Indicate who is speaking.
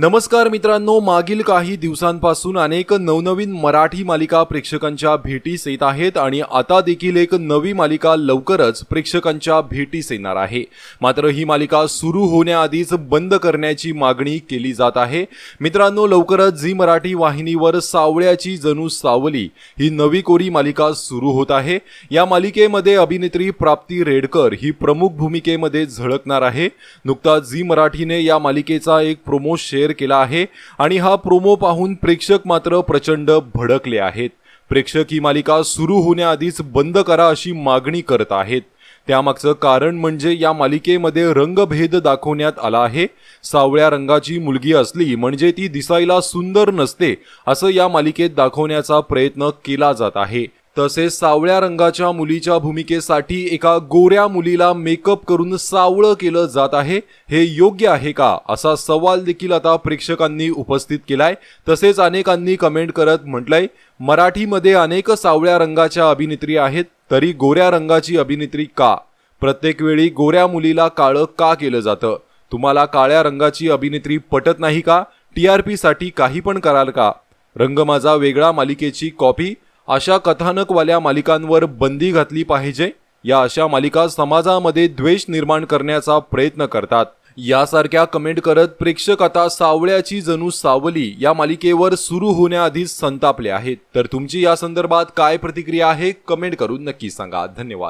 Speaker 1: नमस्कार मित्रांनो मागील काही दिवसांपासून अनेक नवनवीन मराठी मालिका प्रेक्षकांच्या भेटीस येत आहेत आणि आता देखील एक नवी मालिका लवकरच प्रेक्षकांच्या भेटीस येणार आहे. मात्र ही मालिका सुरू होण्याआधीच बंद करण्याची मागणी केली जात आहे. मित्रांनो लवकरच झी मराठी वाहिनीवर सावळ्याची जणू सावली ही नवी कोरी मालिका सुरू होत आहे. या मालिकेमध्ये अभिनेत्री प्राप्ती रेडकर ही प्रमुख भूमिकेमध्ये झळकणार आहे. नुकताच झी मराठीने या मालिकेचा एक प्रोमो शेअर केला आहे आणि हा प्रोमो पाहून प्रेक्षक मात्र प्रचंड भडकले आहेत. प्रेक्षक ही मालिका सुरू होण्याआधीच बंद करा अशी मागणी करत आहेत. त्यामागचं कारण म्हणजे या मालिकेमध्ये रंगभेद दाखवण्यात आला आहे. सावळ्या रंगाची मुलगी असली म्हणजे ती दिसायला सुंदर नसते असं या मालिकेत दाखवण्याचा प्रयत्न केला जात आहे. तसेच सावळ्या रंगाच्या मुलीच्या भूमिकेसाठी एका गोऱ्या मुलीला मेकअप करून सावळं केलं जात आहे. हे योग्य आहे का? असा सवाल देखील आता प्रेक्षकांनी उपस्थित केलाय. तसेच अनेकांनी कमेंट करत म्हटलंय मराठीमध्ये अनेक सावळ्या रंगाच्या अभिनेत्री आहेत तरी गोऱ्या रंगाची अभिनेत्री का? प्रत्येक वेळी गोऱ्या मुलीला काळं का केलं जातं? तुम्हाला काळ्या रंगाची अभिनेत्री पटत नाही का? टी आर पीसाठी काही पण कराल का? रंग माझा वेगळा मालिकेची कॉपी अशा कथानकवाल्या मालिकांवर बंदी घातली पाहिजे. या अशा मालिका समाजामध्ये द्वेष निर्माण करण्याचा प्रयत्न करतात. यासारख्या कमेंट करत प्रेक्षक आता सावळ्याची जणू सावली या मालिकेवर सुरू होण्याआधीच संतापले आहेत. तर तुमची या संदर्भात काय प्रतिक्रिया आहे कमेंट करून नक्की सांगा. धन्यवाद.